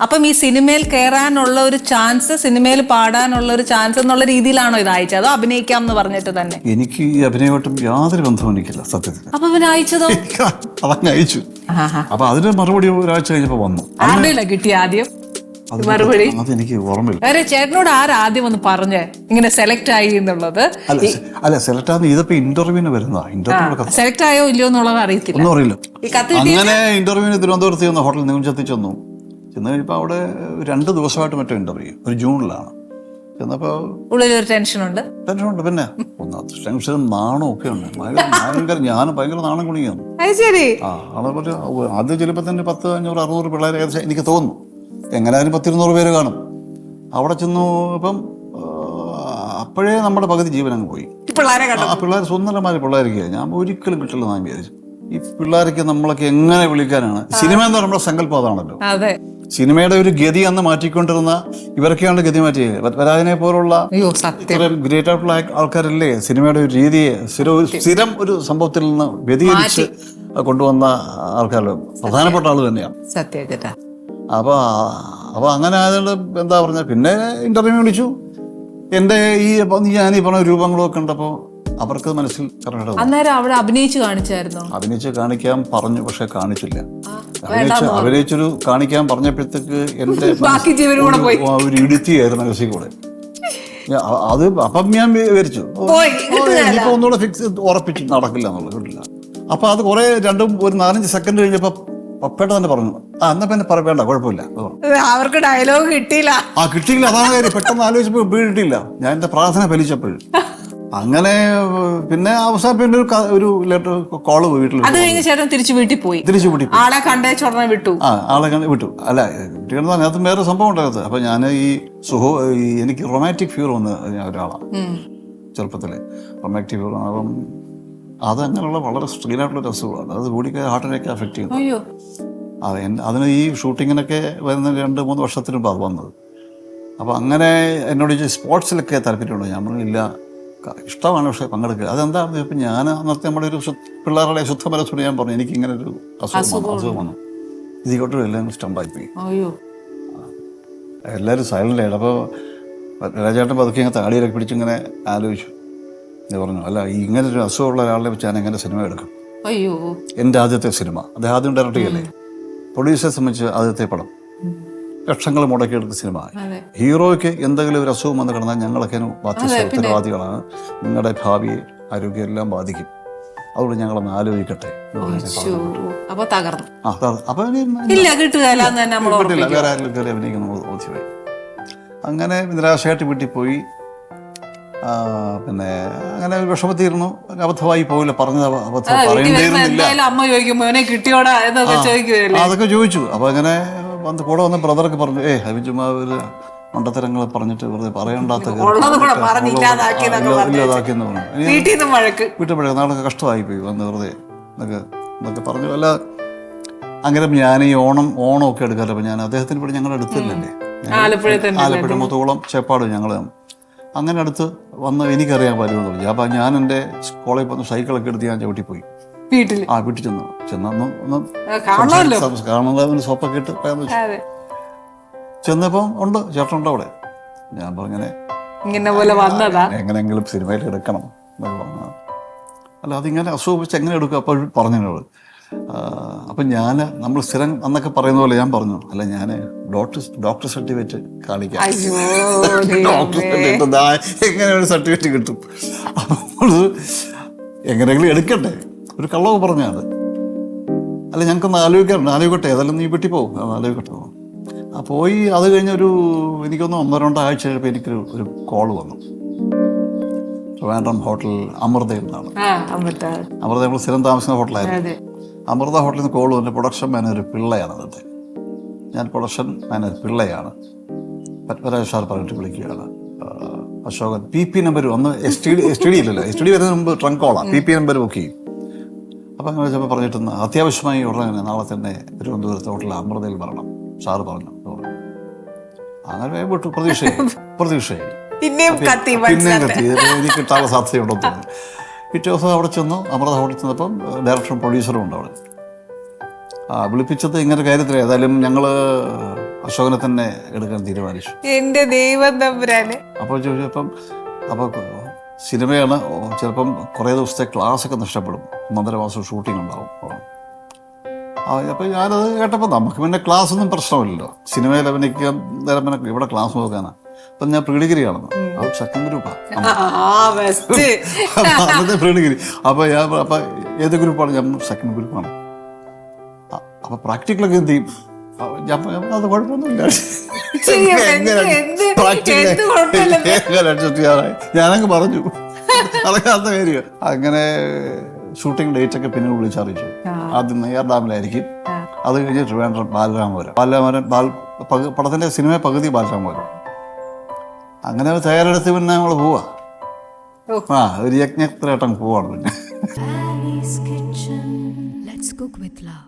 അപ്പം ഈ സിനിമയിൽ കയറാനുള്ള ഒരു ചാൻസ് സിനിമയിൽ പാടാനുള്ള ഒരു ചാൻസ് എന്നുള്ള രീതിയിലാണോ ഇത് അയച്ചത്? അതോ അഭിനയിക്കാം എന്ന് പറഞ്ഞിട്ട് തന്നെ? എനിക്ക് ഈ അഭിനയമായിട്ടും യാതൊരു ബന്ധവും എനിക്കില്ല സത്യത്തിൽ. അപ്പൊ അവൻ അയച്ചതോ? അതങ്ങ് അയച്ചു. അപ്പൊ അതിന് മറുപടി ഒരാഴ്ച കഴിഞ്ഞപ്പോ വന്നു. ആരുടെയില്ല കിട്ടിയ ആദ്യം? അത് മറുപടി? അതെനിക്ക് ഓർമ്മയില്ല. വേറെ ചേട്ടനോട് ആരാദ്യം ഒന്ന് പറഞ്ഞേ? ഇങ്ങനെ സെലക്ട് ആയി എന്നുള്ളത്. അല്ല അല്ല സെലക്ട് ആകുന്ന ഇന്റർവ്യൂവിന് വരുന്നതാ. ഇന്റർവ്യൂ സെലക്ട് ആയോ ഇല്ലയോ എന്നുള്ളത് അറിയത്തില്ല. ഒന്നും അറിയില്ല. അങ്ങനെ ഇന്റർവ്യൂവിന് തിരുവനന്തപുരത്ത് ചെന്ന ഹോട്ടലിൽ നെഞ്ചത്തി ചെന്നു ചെന്ന് കഴിഞ്ഞപ്പോൾ അവിടെ രണ്ട് ദിവസമായിട്ട് മറ്റോ ഇന്റർവ്യൂ ഒരു ജൂണിലാണ്. ചെന്നപ്പോൾ ഉള്ളിലൊരു ഉണ്ട് ടെൻഷനുണ്ട്. പിന്നെ ഒന്നാമത്തെ ടെൻഷൻ നാണവും ഒക്കെ ഉണ്ട്. ഭയങ്കര ഞാൻ ഭയങ്കര നാണം ശരി. ആ ആദ്യം ചിലപ്പോൾ തന്നെ പത്ത് അഞ്ഞൂറ് അറുന്നൂറ് പിള്ളേർ ഏകദേശം എനിക്ക് തോന്നുന്നു. എങ്ങനെയായാലും പത്തിരുന്നൂറ് പേര് കാണും. അവിടെ ചെന്നു ഇപ്പം അപ്പോഴേ നമ്മുടെ പകുതി ജീവൻ അങ്ങ് പോയി. ആ പിള്ളേർ സ്വന്തമാര് പിള്ളേർക്ക് ഞാൻ ഒരിക്കലും കിട്ടില്ല ഞാൻ വിചാരിച്ചു. ഈ പിള്ളേർക്ക് നമ്മളൊക്കെ എങ്ങനെ വിളിക്കാനാണ്? സിനിമ എന്ന് പറയുമ്പോൾ സങ്കല്പം അതാണല്ലോ. അതെ. സിനിമയുടെ ഒരു ഗതി അന്ന് മാറ്റിക്കൊണ്ടിരുന്ന ഇവരൊക്കെയാണ് ഗതി മാറ്റിയത്. പത്മരാജനെ പോലുള്ള ഗ്രേറ്റ് ആയിട്ടുള്ള ആൾ- ആൾക്കാരല്ലേ സിനിമയുടെ ഒരു രീതിയെ സ്ഥിരം ഒരു സംഭവത്തിൽ നിന്ന് വ്യതിചരിച്ച് കൊണ്ടുവന്ന ആൾക്കാർ പ്രധാനപ്പെട്ട ആൾ തന്നെയാണ്. അപ്പൊ അപ്പൊ അങ്ങനെ ആയതുകൊണ്ട് എന്താ പറഞ്ഞ പിന്നെ ഇന്റർവ്യൂ വിളിച്ചു. എന്റെ ഈ ഞാൻ ഈ പറഞ്ഞ രൂപങ്ങളൊക്കെ കണ്ടപ്പോൾ അവർക്ക് മനസ്സിൽ അന്നേരം അവിടെ അഭിനയിച്ചു കാണിച്ചായിരുന്നു? അഭിനയിച്ച് കാണിക്കാൻ പറഞ്ഞു പക്ഷെ കാണിച്ചില്ല. അഭിനയിച്ച് അഭിനയിച്ചൊരു കാണിക്കാൻ പറഞ്ഞപ്പോഴത്തേക്ക് എന്റെ ബാക്കി ജീവനും കൂടെ പോയി. ഒരു ഇടുത്തിയായിരുന്നു മനസ്സിൽ കൂടെ അത് അപ്പം ഞാൻ വിവരിച്ചു. ഇനിയിപ്പോ ഒന്നുകൂടെ ഫിക്സ് ഉറപ്പിച്ചു നടക്കില്ല എന്നുള്ളത് കിട്ടില്ല. അപ്പൊ അത് കുറെ രണ്ടും ഒരു നാലഞ്ച് സെക്കൻഡ് കഴിഞ്ഞപ്പോ പപ്പേട്ട തന്നെ പറഞ്ഞു. ആ എന്നാ പിന്നെ പറയണ്ട കുഴപ്പമില്ല. അവർക്ക് ഡയലോഗ് കിട്ടിയില്ല. ആ കിട്ടിയില്ല അതാണ് കാര്യം. പെട്ടെന്ന് ആലോചിച്ചപ്പോൾ കിട്ടിയില്ല. ഞാൻ എന്റെ പ്രാർത്ഥന ഫലിച്ചപ്പോഴും. അങ്ങനെ പിന്നെ അവസാനം പിന്നെ ഒരു ക- ഒരു ലെറ്റർ കോൾ വീട്ടിൽ അത് കഴിഞ്ഞ് ചേട്ടൻ തിരിച്ചു വീട്ടിൽ പോയി. തിരിച്ചു കൂട്ടി ആളെ കണ്ടേ ചോടനെ വിട്ടു. ആ ആളെ കണ്ട് വിട്ടു. അല്ല കുട്ടികളുടെ അതിനകത്ത് വേറെ സംഭവം ഉണ്ടാകത്ത് അപ്പൊ ഞാൻ ഈ സുഹോ ഈ എനിക്ക് റൊമാറ്റിക് ഫ്യൂർ വന്ന ഞാൻ ഒരാളാണ്. ഉം. ചെറുപ്പത്തിൽ. റൊമാന്റിക് ഫ്യൂർ അപ്പം അതങ്ങനെയുള്ള വളരെ സ്ട്രീനായിട്ടുള്ള ഒരു അസുഖമാണ്. അത് കൂടിക്ക് ഹാർട്ടിനെയൊക്കെ അഫക്റ്റ് ചെയ്യുന്നു അയ്യോ. അത് എൻ- അതിന് ഈ ഷൂട്ടിങ്ങിനൊക്കെ വരുന്ന രണ്ട് മൂന്ന് വർഷത്തിന് മുമ്പ് അത് വന്നത്. അപ്പോൾ അങ്ങനെ എന്നോട് സ്പോർട്സിലൊക്കെ താല്പര്യമുണ്ടോ? ഞാൻ പറഞ്ഞില്ല ഇഷ്ടമാണ് പക്ഷേ പങ്കെടുക്കുക. അതെന്താണെന്ന് ചോദിച്ചപ്പോൾ ഞാൻ അന്നത്തെ നമ്മുടെ ഒരു പിള്ളേരുടെ ശുദ്ധ മനസ്സോട് ഞാൻ പറഞ്ഞു എനിക്ക് ഇങ്ങനെ ഒരു അസുഖം അസുഖമാണ് ഇതിക്കോട്ടും എല്ലാം സ്റ്റമ്പായി പോയി എല്ലാവരും സൈലന്റ് ആയിട്ട് അപ്പോൾ രാജേട്ടൻ പതുക്കെ ഇങ്ങനെ താടിയിലൊക്കെ പിടിച്ചിങ്ങനെ ആലോചിച്ചു. ഞാൻ പറഞ്ഞു അല്ല ഇങ്ങനെ ഒരു അസുഖമുള്ള ഒരാളെ വെച്ച് ഞാൻ എങ്ങനെ സിനിമ എടുക്കും? അയ്യോ. എന്റെ ആദ്യത്തെ സിനിമ. അദ്ദേഹം ആദ്യം ഡയറക്റ്റ് ചെയ്യല്ലേ? പ്രൊഡ്യൂസറെ സംബന്ധിച്ച് ആദ്യത്തെ പടം. ലക്ഷങ്ങൾ മുടക്കിയെടുത്ത സിനിമ. ഹീറോയ്ക്ക് എന്തെങ്കിലും ഒരു അസുഖം വന്ന് കിടന്നാൽ ഞങ്ങളൊക്കെ ഉത്തരവാദികളാണ്. നിങ്ങളുടെ ഭാവിയെ ആരോഗ്യം എല്ലാം ബാധിക്കും. അതുകൊണ്ട് ഞങ്ങളൊന്ന് ആലോചിക്കട്ടെ. അപ്പൊ തകർന്നു. അപ്പൊ ഇല്ല കിട്ടുകയല്ല നമ്മൾ കിട്ടില്ല വേറെ ആരെങ്കിലും കയറി അഭിനയിക്കുന്നു ബോധ്യമായി അങ്ങനെ നിരാശയായിട്ട് വീട്ടിൽ പോയി. പിന്നെ അങ്ങനെ വിഷമത്തിരുന്നു അബദ്ധമായി പോയില്ല പറഞ്ഞത് അബ- അബദ്ധം പറയേണ്ടിയിരുന്നില്ല. അമ്മ ചോദിക്കും മോനെ കിട്ടിയോടാ? എന്നൊക്കെ ചോദിക്കുമല്ലേ അതൊക്കെ ചോദിച്ചു. അപ്പൊ അങ്ങനെ വന്ന് കൂടെ വന്ന ബ്രദറൊക്കെ പറഞ്ഞു ഏ ഹബിജുമാവ് ഒരു മണ്ടത്തരങ്ങൾ പറഞ്ഞിട്ട് വെറുതെ പറയണ്ടാത്ത ഇല്ലാതാക്കിയെന്ന് പറഞ്ഞു. വീട്ടിൽ നിന്ന് നാളൊക്കെ കഷ്ടമായി പോയി വന്ന് വെറുതെ. എന്നൊക്കെ എന്നൊക്കെ പറഞ്ഞു. അല്ല അങ്ങനെ ഞാൻ ഈ ഓണം ഓണം ഒക്കെ എടുക്കാറില്ല. അപ്പൊ ഞാൻ അദ്ദേഹത്തിന് ഇവിടെ ഞങ്ങളുടെ അടുത്തില്ലല്ലേ ഞാൻ ആലപ്പുഴ മുത്തോളം ചേപ്പാട് ഞങ്ങൾ അങ്ങനെ അടുത്ത് വന്ന് എനിക്കറിയാൻ പറ്റുമെന്ന് പറഞ്ഞു അപ്പം ഞാൻ എന്റെ കോളേജിൽ വന്ന് സൈക്കിളൊക്കെ എടുത്ത് ഞാൻ ചവിട്ടി പോയി വീട്ടിൽ. ആ വീട്ടിൽ ചെന്നു. ചെന്നു കാണുന്നവന് സോപ്പൊക്കെ ഇട്ട് ചെന്നപ്പോ ഉണ്ട് ചേട്ടനുണ്ട് അവിടെ. ഞാൻ പറഞ്ഞങ്ങനെ ഇങ്ങനെ പോലെ വന്നതാ? എങ്ങനെയെങ്കിലും സിനിമയിൽ എടുക്കണം എന്നൊക്കെ പറഞ്ഞു അല്ല അതിങ്ങനെ അസുഖം വെച്ച് എങ്ങനെ എടുക്കും? അപ്പോൾ പറഞ്ഞു എന്നോട് അപ്പം ഞാൻ നമ്മൾ സ്ഥിരം അന്നൊക്കെ പറയുന്ന പോലെ ഞാൻ പറഞ്ഞു. അല്ല ഞാൻ ഡോക്ടർ ഡോക്ടർ സർട്ടിഫിക്കറ്റ് കാണിക്കാം. ഡോക്ടർ സർട്ടിഫിക്കറ്റ് എങ്ങനെ ഒരു സർട്ടിഫിക്കറ്റ് കിട്ടും? അപ്പോൾ എങ്ങനെയെങ്കിലും എടുക്കട്ടെ ഒരു കള്ളവ് പറഞ്ഞത് അല്ല ഞങ്ങൾക്കൊന്ന് ആലോചിക്കാറുണ്ട് ആലോചിക്കട്ടെ. ഏതായാലും നീ വീട്ടിൽ പോകും. ആലോചിക്കട്ടെ. ആ പോയി അത് കഴിഞ്ഞൊരു എനിക്കൊന്ന് ഒന്നോ രണ്ടോ ആഴ്ച കഴിഞ്ഞപ്പോൾ എനിക്കൊരു ഒരു കോൾ വന്നു. ട്രിവാൻഡ്രം ഹോട്ടൽ അമൃത എന്നാണ് അമൃത. നമ്മൾ സ്ഥിരം താമസിക്കുന്ന ഹോട്ടലായിരുന്നു. അമൃത ഹോട്ടലിൽ നിന്ന് കോൾ വന്നു പ്രൊഡക്ഷൻ മാനേജർ പിള്ളയാണ് അതിന്റെ ഞാൻ പ്രൊഡക്ഷൻ മാനേജർ പിള്ളയാണ്. പത്മരാജ സാർ പറഞ്ഞിട്ട് വിളിക്കുകയാണ്. അശോകൻ പി പി നമ്പർ ഒന്ന് S T D S T D ഇല്ലല്ലോ. എസ് ടി ഡി വരുന്നതിന് മുമ്പ് ട്രങ്ക് കോളാണ് പി പി നമ്പർ ബുക്ക് ചെയ്യും. അപ്പം അങ്ങനെ വെച്ചപ്പോൾ പറഞ്ഞിട്ടുണ്ട് അത്യാവശ്യമായി ഉടനെ തന്നെ നാളെ തന്നെ തിരുവനന്തപുരത്ത് ഹോട്ടലിൽ അമൃതയിൽ വരണം. സാറ് പറഞ്ഞു. അങ്ങനെ വിട്ടു പ്രതീക്ഷയായി പ്രതീക്ഷയായി. പിന്നെയും കത്തി എനിക്ക് കിട്ടാനുള്ള സാധ്യതയുണ്ടോ തോന്നി പിറ്റേ ദിവസം അവിടെ ചെന്നു അമൃത ഹോട്ടലിൽ ചെന്നപ്പം ഡയറക്ടറും പ്രൊഡ്യൂസറും ഉണ്ട് അവിടെ. ആ വിളിപ്പിച്ചത് ഇങ്ങനെ കാര്യത്തിൽ ഏതായാലും ഞങ്ങൾ അശോകനെ തന്നെ എടുക്കാൻ തീരുമാനിച്ചു. എന്റെ ദൈവം തമ്പുരാന്. അപ്പോൾ ചോദിച്ചപ്പം അപ്പോൾ സിനിമയാണ് ചിലപ്പം കുറേ ദിവസത്തെ ക്ലാസ് ഒക്കെ നഷ്ടപ്പെടും. ഒന്നര മാസം ഷൂട്ടിംഗ് ഉണ്ടാവും. അപ്പോൾ ഞാനത് കേട്ടപ്പോൾ നമുക്ക് പിന്നെ ക്ലാസ് ഒന്നും പ്രശ്നമില്ലല്ലോ. സിനിമയിൽ അഭിനയിക്കാൻ നേരം പിന്നെ ഇവിടെ ക്ലാസ് നോക്കാനാണ് അപ്പം ഞാൻ പ്രീ ഡിഗ്രി ആണെന്ന് അത് സെക്കൻഡ് ഗ്രൂപ്പാണ് അന്നത്തെ പ്രീഡിഗ്രി. അപ്പോൾ ഞാൻ അപ്പം ഏത് ഗ്രൂപ്പാണ് ഞാൻ സെക്കൻഡ് ഗ്രൂപ്പാണ് അപ്പോൾ പ്രാക്ടിക്കലൊക്കെ എന്ത് ചെയ്യും? ഞാൻ അത് കുഴപ്പമൊന്നുമില്ല? ഞാനങ്ങ് പറഞ്ഞു. അറിയാത്ത കാര്യം. അങ്ങനെ ഷൂട്ടിംഗ് ഡേറ്റ് ഒക്കെ പിന്നെ വിളിച്ചറിയിച്ചു ആദ്യം നെയ്യാർ ഡാമിലായിരിക്കും. അത് കഴിഞ്ഞ് ട്രിവാൻഡ്രം ബാലരാമപുരം. ബാലരാമപുരം ബാൽ പടത്തിന്റെ സിനിമ പകുതി ബാലരാമപുരം. അങ്ങനെ തയ്യാറെടുത്ത് പിന്നെ ഞങ്ങൾ പോവാ. ആ ഒരു യജ്ഞത്രേട്ടൻ പോവാണ് പിന്നെ. Let's cook with love.